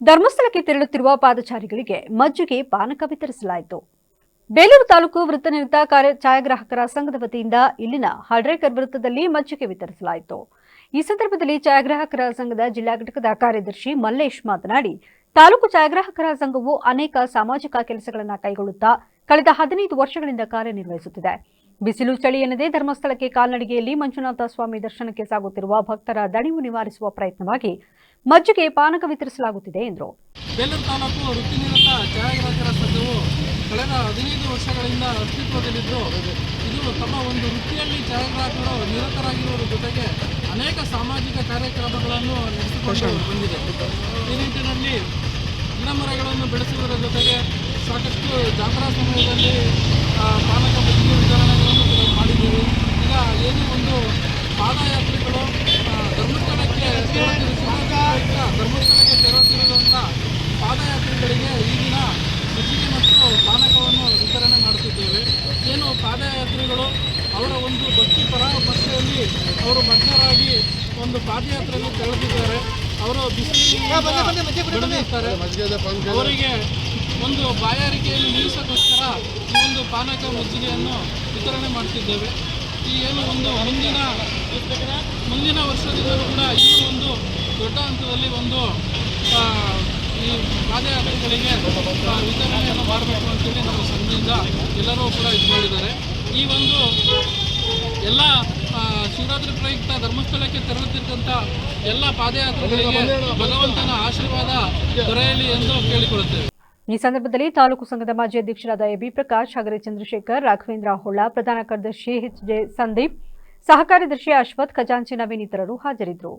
ಧರ್ಮಸ್ಥಳಕ್ಕೆ ತೆರಳುತ್ತಿರುವ ಪಾದಚಾರಿಗಳಿಗೆ ಮಜ್ಜಿಗೆ ಪಾನಕ ವಿತರಿಸಲಾಯಿತು. ಬೇಲೂರು ತಾಲೂಕು ವೃತ್ತನಿರತ ಕಾರ್ಯ ಛಾಯಾಗ್ರಾಹಕರ ಸಂಘದ ವತಿಯಿಂದ ಇಲ್ಲಿನ ಹಡ್ರೇಕರ್ ವೃತ್ತದಲ್ಲಿ ಮಜ್ಜಿಗೆ ವಿತರಿಸಲಾಯಿತು. ಈ ಸಂದರ್ಭದಲ್ಲಿ ಛಾಯಾಗ್ರಾಹಕರ ಸಂಘದ ಜಿಲ್ಲಾ ಘಟಕದ ಕಾರ್ಯದರ್ಶಿ ಮಲ್ಲೇಶ್ ಮಾತನಾಡಿ, ತಾಲೂಕು ಛಾಯಾಗ್ರಾಹಕರ ಸಂಘವು ಅನೇಕ ಸಾಮಾಜಿಕ ಕೆಲಸಗಳನ್ನು ಕೈಗೊಳ್ಳುತ್ತಾ, ಕಳೆದ ಹದಿನೈದು ವರ್ಷಗಳಿಂದ ಕಾರ್ಯನಿರ್ವಹಿಸುತ್ತಿದೆ. ಬಿಸಿಲು ಚಳಿ ಎನ್ನದೇ ಧರ್ಮಸ್ಥಳಕ್ಕೆ ಕಾಲ್ನಡಿಗೆಯಲ್ಲಿ ಮಂಜುನಾಥ ಸ್ವಾಮಿ ದರ್ಶನಕ್ಕೆ ಸಾಗುತ್ತಿರುವ ಭಕ್ತರ ದಣಿವು ನಿವಾರಿಸುವ ಪ್ರಯತ್ನವಾಗಿ ಮಜ್ಜಿಗೆ ಪಾನಕ ವಿತರಿಸಲಾಗುತ್ತಿದೆ ಎಂದರು. ಬೇಲೂರು ತಾಲೂಕು ವೃತ್ತಿನಿರತ ಛಾಯಾಗ್ರಾಹಕರ ಸಂಘವು ಕಳೆದ ಹದಿನೈದು ವರ್ಷಗಳಿಂದ ಅಸ್ತಿತ್ವದಲ್ಲಿದ್ದು, ಇದು ತಮ್ಮ ಒಂದು ವೃತ್ತಿಯಲ್ಲಿ ಛಾಯಾಗ್ರಾಹಕರು ನಿರತರಾಗಿರುವುದರ ಜೊತೆಗೆ ಅನೇಕ ಸಾಮಾಜಿಕ ಕಾರ್ಯಕ್ರಮಗಳನ್ನು ನಡೆಸಿಕೊಂಡು ಬಂದಿದೆ. ಈ ನಿಟ್ಟಿನಲ್ಲಿ ಗಿಡ ಮರಗಳನ್ನು ಬೆಳೆಸುವುದರ ಜೊತೆಗೆ ಸಾಕಷ್ಟು ಜಾತ್ರಾ ಸಮಯದಲ್ಲಿ ಪಾನಕ ಮಜ್ಜಿಗೆ ವಿತರಣೆಗಳನ್ನು ಕೂಡ ಮಾಡಿದ್ದೀವಿ ಈಗ ಏನು ಒಂದು ಪಾದಯಾತ್ರಿಗಳು ಆ, ಧರ್ಮಸ್ಥಳಕ್ಕೆ ತೆರಳುತ್ತಿರುವಂತಹ ತೆರಳುತ್ತಿರುವಂಥ ಪಾದಯಾತ್ರಿಗಳಿಗೆ ಈ ದಿನ ಮಜ್ಜಿಗೆ ಮತ್ತು ಪಾನಕವನ್ನು ವಿತರಣೆ ಮಾಡುತ್ತಿದ್ದೇವೆ. ಏನು ಪಾದಯಾತ್ರಿಗಳು ಅವರ ಒಂದು ಭಕ್ತಿ ಪರಾಮರ್ಶೆಯಲ್ಲಿ ಅವರು ಮಗ್ನರಾಗಿ ಒಂದು ಪಾದಯಾತ್ರೆಯಲ್ಲಿ ತೆರಳುತ್ತಿದ್ದಾರೆ. ಅವರು ಬಿಸಿಲಿನಿಂದ ಅವರಿಗೆ ಒಂದು ಬಾಯಾರಿಕೆಯನ್ನು ನಿಲ್ಲಿಸೋಕ್ಕೋಸ್ಕರ ಈ ಒಂದು ಪಾನಕ ಮಜ್ಜಿಗೆಯನ್ನು ವಿತರಣೆ ಮಾಡ್ತಿದ್ದೇವೆ. ಈ ಏನು ಒಂದು ಮುಂದಿನ ಮುಂದಿನ ವರ್ಷದಿಂದಲೂ ಕೂಡ ಈ ಒಂದು ದೊಡ್ಡ ಹಂತದಲ್ಲಿ ಒಂದು ಈ ಪಾದಯಾತ್ರಿಗಳಿಗೆ ವಿತರಣೆಯನ್ನು ಮಾಡಬೇಕು ಅಂತೇಳಿ ನಮ್ಮ ಸಂಘದಿಂದ ಎಲ್ಲರೂ ಕೂಡ ಇದು ಮಾಡಿದ್ದಾರೆ ಈ ಒಂದು ಎಲ್ಲ ಶಿವರಾತ್ರಿ ಪ್ರಯುಕ್ತ ಧರ್ಮಸ್ಥಳಕ್ಕೆ ತೆರಳುತ್ತಿದ್ದಂಥ ಎಲ್ಲ ಪಾದಯಾತ್ರೆಗಳಿಗೆ ಭಗವಂತನ ಆಶೀರ್ವಾದ ದೊರೆಯಲಿ ಎಂದು ಕೇಳಿಕೊಳ್ಳುತ್ತೇವೆ. ಈ ಸಂದರ್ಭದಲ್ಲಿ ತಾಲೂಕು ಸಂಘದ ಮಾಜಿ ಅಧ್ಯಕ್ಷರಾದ ಎಬಿ ಪ್ರಕಾಶ್ ಹಗರಿ ಚಂದ್ರಶೇಖರ್, ರಾಘವೇಂದ್ರ ಹೊಳ್ಳ, ಪ್ರಧಾನ ಕಾರ್ಯದರ್ಶಿ ಎಚ್ ಜೆ ಸಂದೀಪ್ ಸಹ ಕಾರ್ಯದರ್ಶಿ ಅಶ್ವಥ್, ಖಜಾಂಚಿ ನವೀನ್ ಇತರರು ಹಾಜರಿದ್ದರು.